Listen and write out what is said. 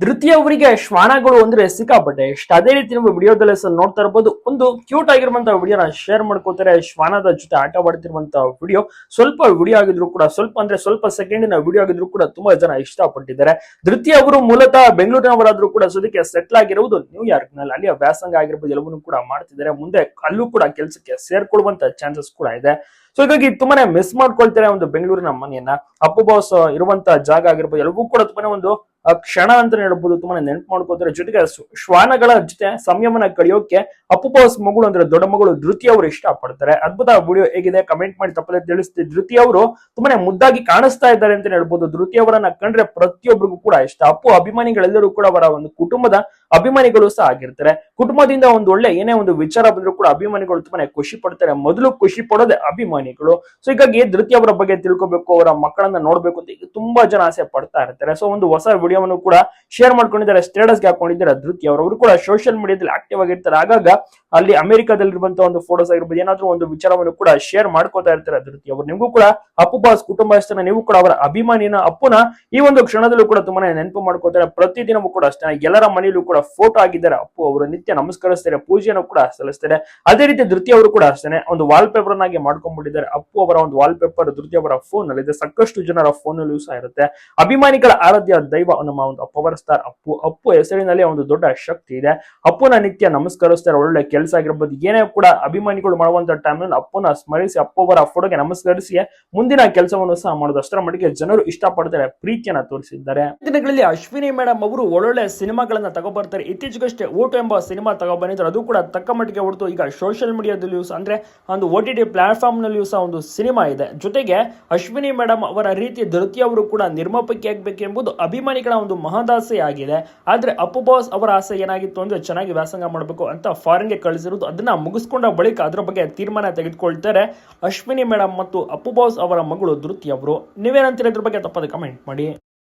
ಧೃತಿ ಅವರಿಗೆ ಶ್ವಾನಗಳು ಅಂದ್ರೆ ಸಿಕ್ಕಾಪಟ್ಟೆ ಇಷ್ಟ. ಅದೇ ರೀತಿ ನೀವು ವಿಡಿಯೋದಲ್ಲಿ ಸಹ ನೋಡ್ತಾ ಇರಬಹುದು ಒಂದು ಕ್ಯೂಟ್ ಆಗಿರುವಂತಹ ವಿಡಿಯೋನ ಶೇರ್ ಮಾಡ್ಕೋತಾರೆ ಶ್ವಾನದ ಜೊತೆ ಆಟ ಆಡ್ತಿರುವಂತಹ ವಿಡಿಯೋ. ಸ್ವಲ್ಪ ವಿಡಿಯೋ ಆಗಿದ್ರು ಕೂಡ, ಸ್ವಲ್ಪ ಅಂದ್ರೆ ಸ್ವಲ್ಪ ಸೆಕೆಂಡಿನ ವಿಡಿಯೋ ಆಗಿದ್ರು ಕೂಡ ತುಂಬಾ ಜನ ಇಷ್ಟಪಟ್ಟಿದ್ದಾರೆ. ಧೃತಿ ಅವರು ಮೂಲತಃ ಬೆಂಗಳೂರಿನವರಾದ್ರೂ ಕೂಡ ಸದ್ಯಕ್ಕೆ ಸೆಟ್ಲ್ ಆಗಿರುವುದು ನ್ಯೂಯಾರ್ಕ್ನಲ್ಲಿ ಅಲ್ಲಿಯ ವ್ಯಾಸಂಗ ಆಗಿರ್ಬೋದು, ಎಲ್ಲವನ್ನೂ ಕೂಡ ಮಾಡ್ತಿದ್ದಾರೆ. ಮುಂದೆ ಅಲ್ಲೂ ಕೂಡ ಕೆಲಸಕ್ಕೆ ಸೇರ್ಕೊಳ್ಳುವಂತ ಚಾನ್ಸಸ್ ಕೂಡ ಇದೆ. ಸೊ ಹೀಗಾಗಿ ತುಂಬಾನೇ ಮಿಸ್ ಮಾಡ್ಕೊಳ್ತಾರೆ ಒಂದು ಬೆಂಗಳೂರಿನ ಮನೆಯನ್ನ. ಅಪ್ಪು ಬಾಸ್ ಇರುವಂತಹ ಜಾಗ ಆಗಿರ್ಬೋದು ಎಲ್ಲವೂ ಕೂಡ ತುಂಬಾನೇ ಒಂದು ಕ್ಷಣ ಅಂತ ಹೇಳ್ಬೋದು ತುಂಬಾ ನೆನಪು ಮಾಡ್ಕೋತಾರೆ. ಜೊತೆಗೆ ಶ್ವಾನಗಳ ಜೊತೆ ಸಂಯಮನ ಕಳಿಯೋಕೆ ಅಪ್ಪುಪಾಸ್ ಮಗಳು ಅಂದ್ರೆ ದೊಡ್ಡ ಮಗಳು ಧೃತಿ ಅವರು ಇಷ್ಟಪಡ್ತಾರೆ. ಅದ್ಭುತ ವಿಡಿಯೋ ಹೇಗಿದೆ ಕಮೆಂಟ್ ಮಾಡಿ ತಪ್ಪದೆ ತಿಳಿಸ್ತಿ. ಧೃತಿ ಅವರು ತುಂಬಾನೇ ಮುದ್ದಾಗಿ ಕಾಣಿಸ್ತಾ ಇದ್ದಾರೆ ಅಂತ ಹೇಳ್ಬೋದು. ಧೃತಿ ಅವರನ್ನ ಕಂಡ್ರೆ ಪ್ರತಿಯೊಬ್ಬರಿಗೂ ಕೂಡ ಇಷ್ಟ. ಅಪ್ಪು, ಅಭಿಮಾನಿಗಳೆಲ್ಲರೂ ಕೂಡ ಅವರ ಒಂದು ಕುಟುಂಬದ ಅಭಿಮಾನಿಗಳು ಸಹ ಆಗಿರ್ತಾರೆ. ಕುಟುಂಬದಿಂದ ಒಂದು ಒಳ್ಳೆ ಏನೇ ಒಂದು ವಿಚಾರ ಬಂದ್ರು ಕೂಡ ಅಭಿಮಾನಿಗಳು ತುಂಬಾನೇ ಖುಷಿ ಪಡ್ತಾರೆ. ಮೊದಲು ಖುಷಿ ಪಡೋದೆ ಅಭಿಮಾನಿಗಳು. ಸೊ ಹೀಗಾಗಿ ಧೃತಿ ಅವರ ಬಗ್ಗೆ ತಿಳ್ಕೊಬೇಕು, ಅವರ ಮಕ್ಕಳನ್ನ ನೋಡ್ಬೇಕು ಅಂತ ಈಗ ತುಂಬಾ ಜನ ಆಸೆ ಪಡ್ತಾ ಇರ್ತಾರೆ. ಸೊ ಒಂದು ಹೊಸ ವಿಡಿಯೋವನ್ನು ಕೂಡ ಶೇರ್ ಮಾಡ್ಕೊಂಡಿದ್ದಾರೆ ಸ್ಟೇಟಸ್ಗೆ ಹಾಕೊಂಡಿದ್ದಾರೆ ಧೃತಿ ಅವರು. ಅವರು ಕೂಡ ಸೋಷಿಯಲ್ ಮೀಡಿಯಾದಲ್ಲಿ ಆಕ್ಟಿವ್ ಆಗಿರ್ತಾರೆ. ಆಗಾಗ ಅಲ್ಲಿ ಅಮೆರಿಕಾದಲ್ಲಿರುವಂತಹ ಒಂದು ಫೋಟೋಸ್ ಆಗಿರ್ಬೋದು, ಏನಾದ್ರೂ ಒಂದು ವಿಚಾರವನ್ನು ಕೂಡ ಶೇರ್ ಮಾಡ್ಕೋತಾ ಇರ್ತಾರೆ ಧೃತಿ ಅವರು. ನಿಮಗೂ ಕೂಡ ಅಪ್ಪು ಬಾಸ್ ಕುಟುಂಬಸ್ಥನ, ನೀವು ಕೂಡ ಅವರ ಅಭಿಮಾನಿನ ಅಪ್ಪುನ ಈ ಒಂದು ಕ್ಷಣದಲ್ಲೂ ಕೂಡ ತುಂಬಾನೇ ನೆನಪು ಮಾಡ್ಕೋತಾರೆ ಪ್ರತಿದಿನವೂ ಕೂಡ ಅಷ್ಟೇ, ಎಲ್ಲರ ಮನೆಯಲ್ಲೂ ಕೂಡ ಫೋಟೋ ಆಗಿದ್ದಾರೆ. ಅಪ್ಪು ಅವರು ನಿತ್ಯ ನಮಸ್ಕರಿಸ್ತಾರೆ, ಪೂಜೆಯನ್ನು ಕೂಡ ಸಲ್ಲಿಸ್ತಾರೆ. ಅದೇ ರೀತಿ ಧೃತಿ ಅವರು ಕೂಡ ಅಷ್ಟೇ ಒಂದು ವಾಲ್ ಪೇಪರ್ ಆಗಿ ಮಾಡ್ಕೊಂಡ್ಬಿಟ್ಟಿದ್ದಾರೆ. ಅಪ್ಪು ಅವರ ಒಂದು ವಾಲ್ ಪೇಪರ್ ಧೃತಿ ಅವರ ಫೋನ್ ಅಲ್ಲಿ ಸಾಕಷ್ಟು ಜನರ ಫೋನ್ ಅಲ್ಲೂ ಸಹ ಇರುತ್ತೆ. ಅಭಿಮಾನಿಗಳ ಆರಾಧ್ಯ, ದೈವ ನಮ್ಮ ಒಂದು ಅಪ್ಪವರ ಸ್ಟಾರ್ ಅಪ್ಪು. ಅಪ್ಪು ಹೆಸರಿನಲ್ಲಿ ಒಂದು ದೊಡ್ಡ ಶಕ್ತಿ ಇದೆ. ಅಪ್ಪುನ ನಿತ್ಯ ನಮಸ್ಕರಿಸ್ತಾರೆ ಒಳ್ಳೆ ಕೆಲಸ ಆಗಿರ್ಬೋದು, ಏನೇ ಕೂಡ ಅಭಿಮಾನಿಗಳು ಮಾಡುವಂತ ಟೈಮ್ನಲ್ಲಿ ಅಪ್ಪನ ಸ್ಮರಿಸಿ ಅಪ್ಪವರ ಫೋಟೋಗೆ ನಮಸ್ಕರಿಸಿ ಮುಂದಿನ ಕೆಲಸವನ್ನು ಸಹ ಮಾಡೋದು. ಅಷ್ಟರ ಮಟ್ಟಿಗೆ ಜನರು ಇಷ್ಟಪಡ್ತಾರೆ, ಪ್ರೀತಿಯನ್ನ ತೋರಿಸಿದ್ದಾರೆ. ದಿನಗಳಲ್ಲಿ ಅಶ್ವಿನಿ ಮೇಡಮ್ ಅವರು ಒಳ್ಳೊಳ್ಳೆ ಸಿನಿಮಾಗಳನ್ನ ತಗೊಬರ್ತಾರೆ. ಇತ್ತೀಚೆಗಷ್ಟೇ ಓಟು ಎಂಬ ಸಿನಿಮಾ ತಗೊಬಂದಿದ್ರು. ಅದು ಕೂಡ ತಕ್ಕ ಮಟ್ಟಿಗೆ ಹೊರತು ಈಗ ಸೋಷಿಯಲ್ ಮೀಡಿಯಾದಲ್ಲಿಯೂ ಸಹ, ಅಂದ್ರೆ ಒಂದು ಓ ಟಿ ಟಿ ಪ್ಲಾಟ್ಫಾರ್ಮ್ ನಲ್ಲಿಯೂ ಸಹ ಒಂದು ಸಿನಿಮಾ ಇದೆ. ಜೊತೆಗೆ ಅಶ್ವಿನಿ ಮೇಡಮ್ ಅವರ ರೀತಿ ಧೃತಿ ಅವರು ಕೂಡ ನಿರ್ಮಾಪಕಿ ಆಗ್ಬೇಕೆಂಬುದು ಅಭಿಮಾನಿಗಳ ಒಂದು ಮಹದಾಸೆ ಆಗಿದೆ ಆದ್ರೆ ಅಪ್ಪು ಬಾಸ್ ಅವರ ಆಸೆ ಏನಾಗಿತ್ತು ಅಂದ್ರೆ ಚೆನ್ನಾಗಿ ವ್ಯಾಸಂಗ ಮಾಡಬೇಕು ಅಂತ ಫಾರಿನ್ಗೆ ಕಳಿಸಿರೋದು ಅದನ್ನ ಮುಗಿಸ್ಕೊಂಡ ಬಳಿಕ ಅದರ ಬಗ್ಗೆ ತೀರ್ಮಾನ ತೆಗೆದುಕೊಳ್ತಾರೆ. ಅಶ್ವಿನಿ ಮೇಡಮ್ ಮತ್ತು ಅಪ್ಪು ಬಾಸ್ ಅವರ ಮಗಳು ಧೃತಿ ಅವರು. ನೀವೇನಂತೀರ ಇದ್ರ ಬಗ್ಗೆ ತಪ್ಪದೆ ಕಮೆಂಟ್ ಮಾಡಿ.